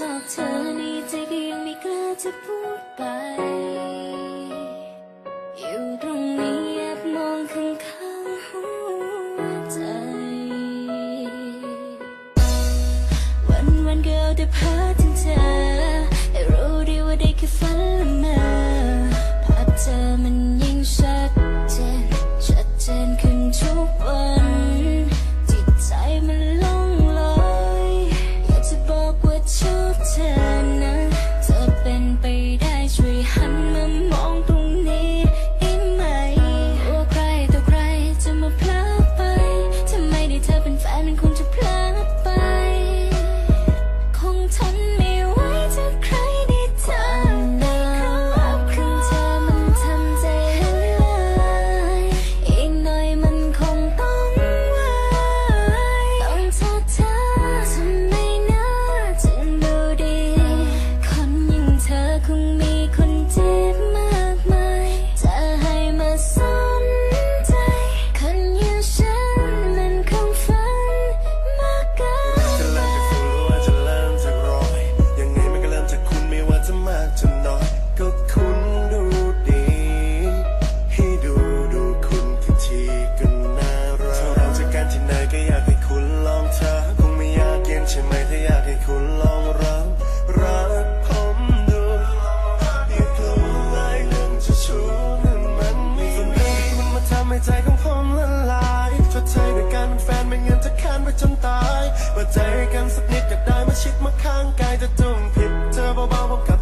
ชอบเธอในใจก็ยังไม่กล้าจะพูดไป อยู่ตรงนี้แอบมองข้างข้างหัวใจ วันวันเก็เอาแต่เพ้อ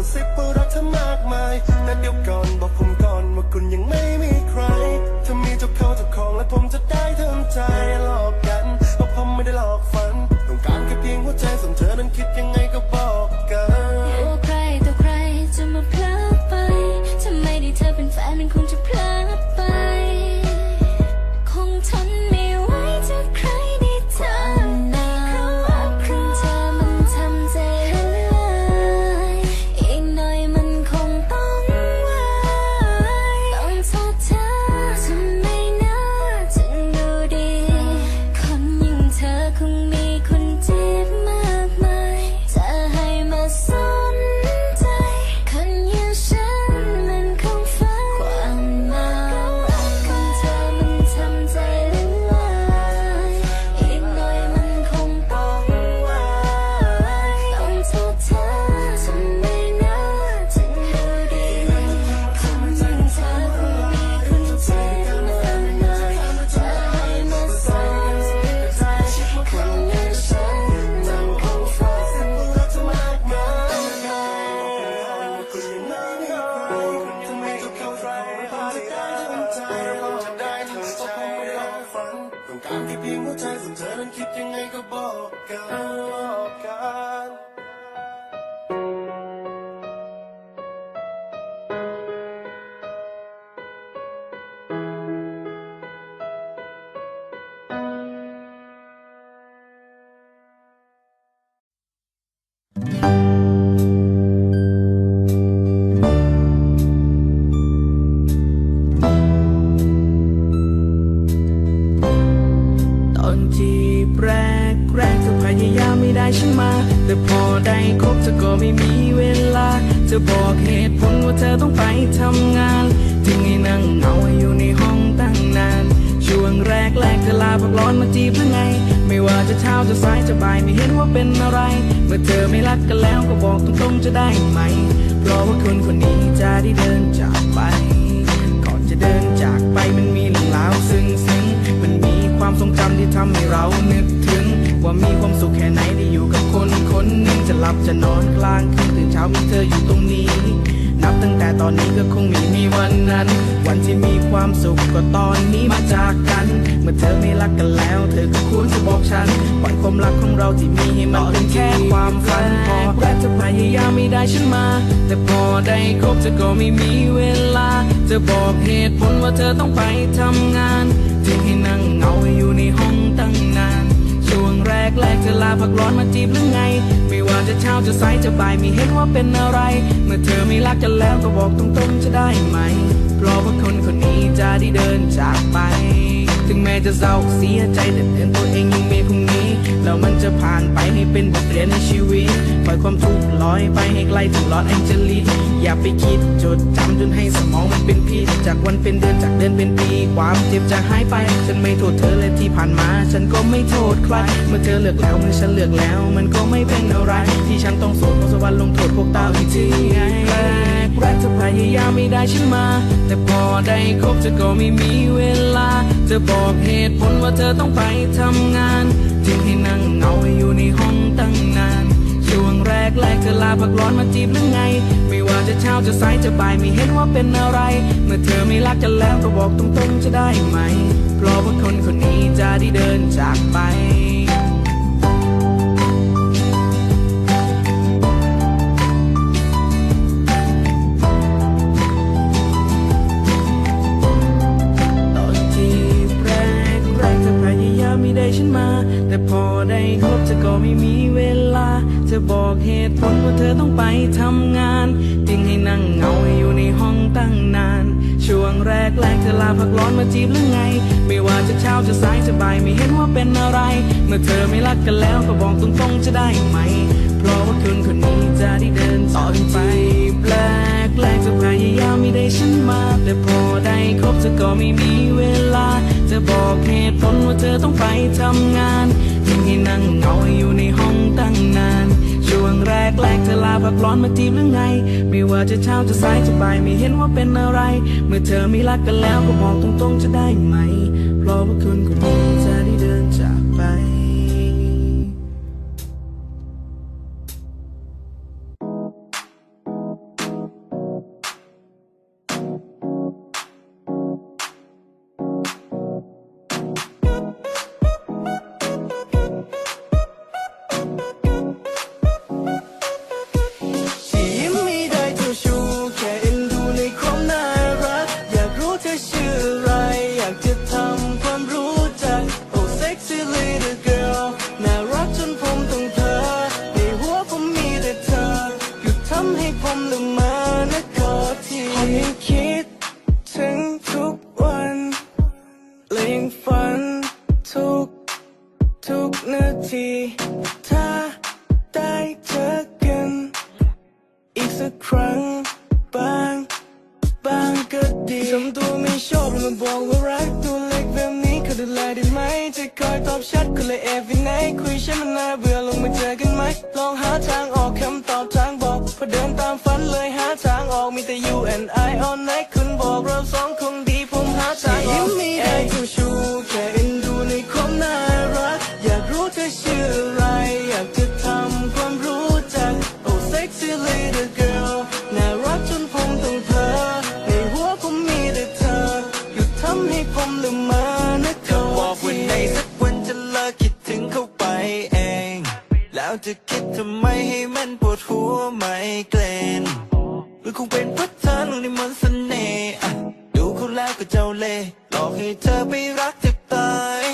ก็ซิบว่ารักเธอมากมายแต่เดี๋ยวก่อน keep your nigga ball gone. ก็ไม่มีเวลา จะบอกเหตุผลว่าเธอต้องไปทำงาน ถึงให้นั่งเงาอยู่ในห้องตั้งนาน ช่วงแรกแรกเธอลาพักร้อนมาจีบหรือไง ไม่ว่าจะเช้าจะสายจะบ่ายไม่เห็นว่าเป็นอะไร เมื่อเธอไม่รักกันแล้วก็บอกตรงๆจะได้ไหม เพราะว่าคนคนนี้จะได้เดินจาก ธอไม่รักกันแล้ว เธอก็ควรจะบอกฉัน ปล่อยความรักของเราที่มีให้มันเป็นแค่ความฝันพอแรกจะพยายามไม่ได้ฉันมา แต่พอได้คบเธอก็ไม่มีเวลา จะบอกเหตุผลว่าเธอต้องไปทำงานทิ้งให้นั่งเงาอยู่ในห้องตั้งนาน ช่วงแรกแรกเธอลาพักร้อนมาจีบหรือไง ไม่ว่าจะเช้าจะสายจะบ่ายไม่เห็นว่าเป็นอะไร เมื่อเธอไม่รักกันแล้วก็บอกตรงๆจะได้ไหม เพราะว่าคนคนนี้จะได้เดินจากไป ถึงแม้จะเศร้าเสียใจแต่เตือนตัวเองยังมีพรุ่งนี้ แล้วมันจะผ่านไปให้เป็นบทเรียนในชีวิต ปล่อยความทุกข์ลอยไปให้ไกลถึงลอดแองเจลิสอย่าไปคิดจดจำจนให้สมองมันเป็นพิษจากวันเป็นเดือนจากเดือนเป็นปี ความเจ็บจะหายไป ฉันไม่โทษเธอและที่ผ่านมา ฉันก็ไม่โทษใคร เมื่อเธอเลือกแล้วเมื่อฉันเลือกแล้ว มันก็ไม่เป็นอะไร ที่ฉันต้องโสดเพราะสวรรค์ลงโทษพวกตาอีกทีไง รกแรกเธอพยายามไม่ได้ฉันมา แต่พอได้คบเธอก็ไม่มีเวลาจะบอกเหตุผลว่าเธอต้องไปทำงานทิ้งให้นั่งเหงาอยู่ในห้องตั้งนาน ช่วงแรกแรกเธอลาพักร้อนมาจีบหรือไง ไม่ว่าจะเช้าจะสายจะบ่ายไม่เห็นว่าเป็นอะไร เมื่อเธอไม่รักกันแล้วก็บอกตรงๆจะได้ไหม เพราะว่าคนคนนี้จะได้เดินจากไป นั่งเงาอยู่ในห้องตั้งนาน ช่วงแรกแรกเธอลาพักร้อนมาจีบหรือไง ไม่ว่าจะเช้าจะสายจะบ่ายไม่เห็นว่าเป็นอะไร เมื่อเธอไม่รักกันแล้วก็บอกตรงๆจะได้ไหม เพราะว่าคนคนนี้จะได้เดินต่อไปแปลกแรกเธอพยายามไม่ได้ฉันมา แต่พอได้คบเธอก็ไม่มีเวลาจะบอกเหตุผลว่าเธอต้องไปทำงานทิ้งให้นั่งเงาอยู่ในห้อง แรกแรกเธอลาพักร้อนมาจีบหรือไง ไม่ว่าจะเช้าจะสายจะบ่ายไม่เห็นว่าเป็นอะไร เมื่อเธอไม่รักกันแล้วก็บอกตรงๆจะได้ไหม เพราะว่าคนคนนี้จะ ทีถ้าได้เจอกัน อีกสักครั้งบางบางก็ดีทำตัวไม่ชอบแล้วมาบอกว่ารักตัวเล็กแบบนี้เขาดูแลได้ไหมจะคอยตอบชัดก็เลยแอบไปไหนคุยฉันมันน่าเบื่อลงมาเจอกันไหมลองหาทางออกคำตอบทางบอกพอเดินตามฝันเลยหาทางออกมีแต่ you and I all night คุณบอกเราสอง sexy little girl น่ารักจนผมต้องเพ้อในหัวผมมีแต่เธอหยุดทำให้ผมละเมอนะขอบอกวันไหนสักวันจะเลิกคิดถึงเขาไปเอง แล้วจะคิดทำไมให้มันปวดหัวไม่เกรนหรือคงเป็นเพราะเธอลงในมนต์เสน่ห์ดูเขาแล้วก็เจ้าเล่ห์หลอกให้เธอไปรักแทบตาย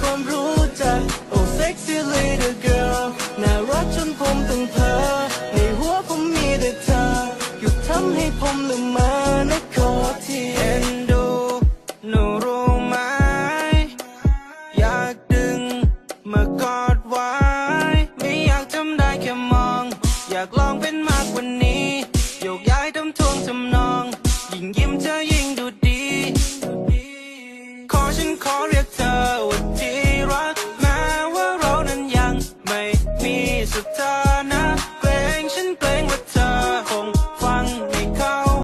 ความรู้